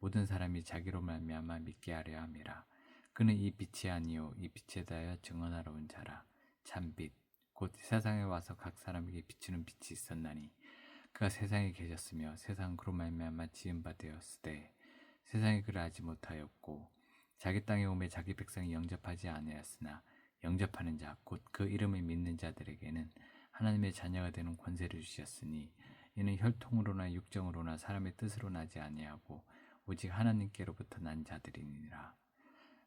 모든 사람이 자기로 말미암아 믿게 하려 함이라. 그는 이 빛이 아니요 이 빛에 대하여 증언하러 온 자라. 참 빛 곧 세상에 와서 각 사람에게 비추는 빛이 있었나니. 그가 세상에 계셨으며 세상 그로 말미암아 지은 바 되었으되 세상이 그를 알지 못하였고 자기 땅에 오매 자기 백성이 영접하지 아니하였으나 영접하는 자 곧 그 이름을 믿는 자들에게는 하나님의 자녀가 되는 권세를 주셨으니 이는 혈통으로나 육정으로나 사람의 뜻으로 나지 아니하고 오직 하나님께로부터 난 자들이니라.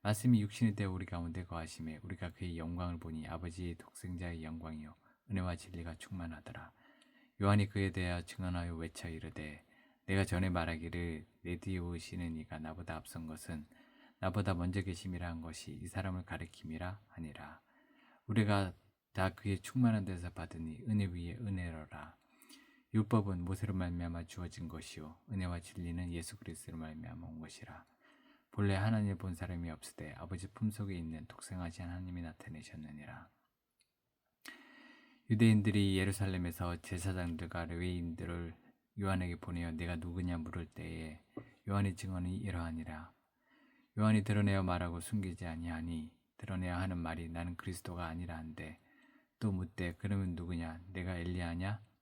말씀이 육신이 되어 우리 가운데 거하심에 우리가 그의 영광을 보니 아버지의 독생자의 영광이요 은혜와 진리가 충만하더라. 요한이 그에 대하여 증언하여 외쳐 이르되 내가 전에 말하기를 내 뒤에 오시는 이가 나보다 앞선 것은 나보다 먼저 계심이라 한 것이 이 사람을 가리킴이라 하니라. 우리가 다 그의 충만한 데서 받으니 은혜 위에 은혜로라. 율법은 모세로 말미암아 주어진 것이요 은혜와 진리는 예수 그리스도로 말미암아 온 것이라. 본래 하나님을 본 사람이 없으되 아버지 품속에 있는 독생하신 하나님이 나타내셨느니라. 유대인들이 예루살렘에서 제사장들과 레위인들을 요한에게 보내어 내가 누구냐 물을 때에 요한의 증언이 이러하니라. 요한이 드러내어 말하고 숨기지 아니하니 드러내야 하는 말이 나는 그리스도가 아니라 한데 또 묻되 그러면 누구냐 내가 엘리야냐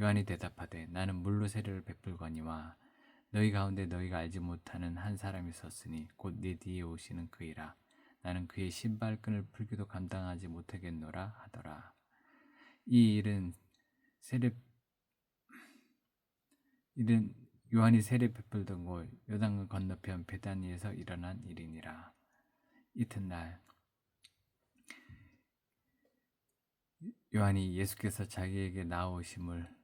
요한이 대답하되 나는 물로 세례를 베풀거니와 너희 가운데 너희가 알지 못하는 한 사람이 있었으니 곧내 뒤에 오시는 그이라. 나는 그의 신발끈을 풀기도 감당하지 못하겠노라 하더라. 이 일은 세례 일은 요한이 세례 베풀던 곳 요단 건너편 베다니에서 일어난 일이니라. 이튿날 요한이 예수께서 자기에게 나오심을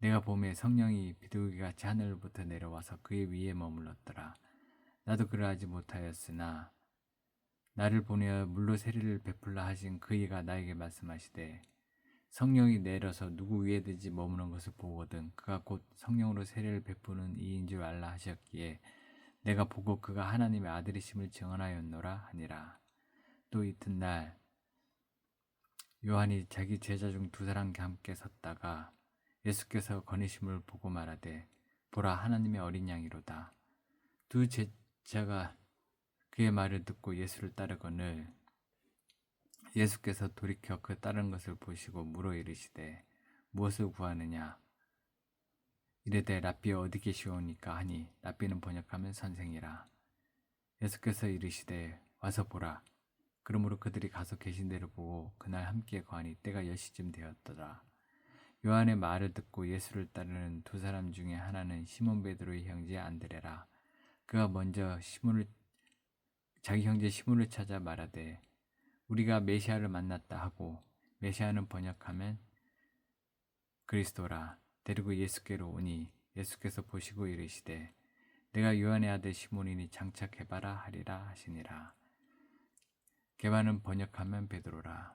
내가 봄에 성령이 비둘기 같이 하늘로부터 내려와서 그의 위에 머물렀더라. 나도 그를 알지 못하였으나 나를 보내어 물로 세례를 베풀라 하신 그이가 나에게 말씀하시되 성령이 내려서 누구 위에든지 머무는 것을 보거든 그가 곧 성령으로 세례를 베푸는 이인 줄 알라 하셨기에 내가 보고 그가 하나님의 아들이심을 증언하였노라 하니라. 또 이튿날 요한이 자기 제자 중 두 사람과 함께 섰다가 예수께서 거니심을 보고 말하되 보라 하나님의 어린 양이로다. 두 제자가 그의 말을 듣고 예수를 따르거늘 예수께서 돌이켜 그 따른 것을 보시고 물어 이르시되 무엇을 구하느냐? 이르되 랍비 어디 계시오니까 하니 랍비는 번역하면 선생이라. 예수께서 이르시되 와서 보라. 그러므로 그들이 가서 계신 데를 보고 그날 함께 거하니 때가 10시쯤 되었더라 요한의 말을 듣고 예수를 따르는 두 사람 중에 하나는 시몬 베드로의 형제 안드레라. 그가 먼저 시몬을 자기 형제 시몬을 찾아 말하되 우리가 메시아를 만났다 하고 메시아는 번역하면 그리스도라. 데리고 예수께로 오니 예수께서 보시고 이르시되 내가 요한의 아들 시몬이니 장착해봐라 하리라 하시니라. 개바는 번역하면 베드로라.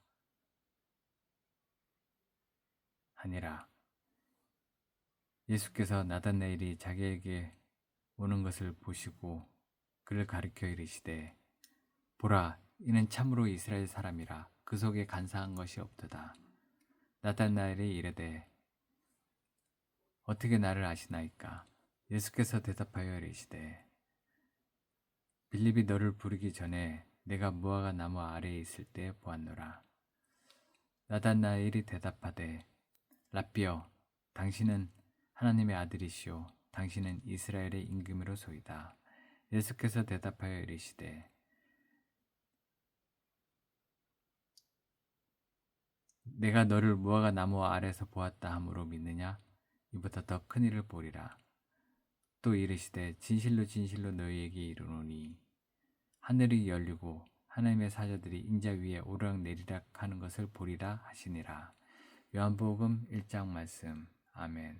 하니라 예수께서 나다나엘이 자기에게 오는 것을 보시고 그를 가리켜 이르시되 보라 이는 참으로 이스라엘 사람이라 그 속에 간사한 것이 없도다. 나다나엘이 이르되 어떻게 나를 아시나이까? 예수께서 대답하여 이르시되 빌립이 너를 부르기 전에 내가 무화과 나무 아래에 있을 때 보았노라. 나다나엘이 대답하되 라비어 당신은 하나님의 아들이시오. 당신은 이스라엘의 임금으로소이다. 예수께서 대답하여 이르시되 내가 너를 무화과 나무 아래서 보았다 함으로 믿느냐? 이보다 더 큰 일을 보리라. 또 이르시되 진실로 진실로 너희에게 이르노니 하늘이 열리고 하나님의 사자들이 인자 위에 오르락 내리락 하는 것을 보리라 하시니라 요한복음 1장 말씀. 아멘